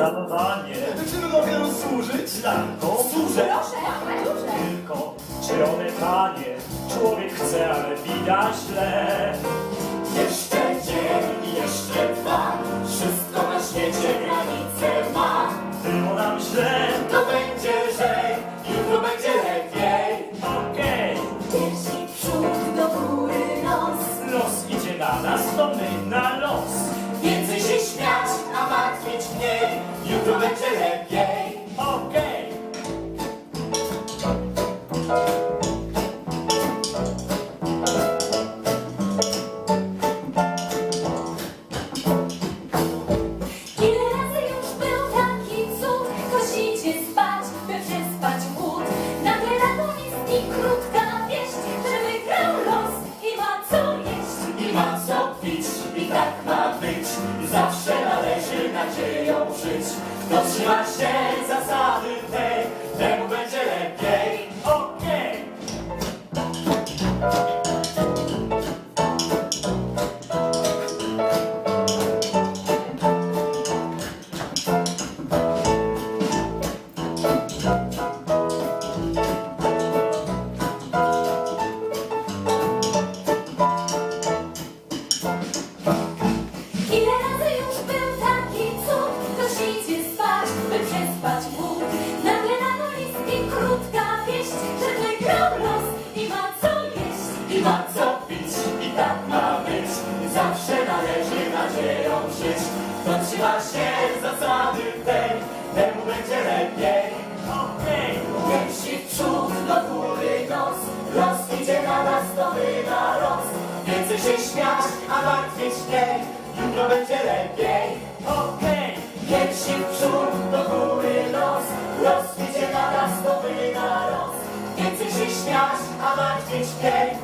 Szanowanie, Czy lubię służyć? taką służę Proszę, ale proszę. tylko. Czy one? Człowiek chce, ale widać źle. Jeszcze dzień, jeszcze dwa, wszystko na świecie jutro będzie lepiej. Okej. Ile razy już był taki cud, kosicie spać, by przespać głód. Nagle ratunizm i krótka wieść, że wygrał los i ma co jeść. I ma co pić, i tak ma być. Zawsze nadzieją żyć. Trzyma się zasady tej, I ma co pić, i tak ma być. Zawsze należy nadzieją żyć. Kto trzyma się zasady tej, temu będzie lepiej. Okej. W przód, do góry nos, los idzie na nas, to na los. Więcej się śmiać, a martwić mniej, jutro będzie lepiej. Okej. W przód, do góry nos, los idzie na nas, to na los. Więcej się śmiać, a martwić mniej,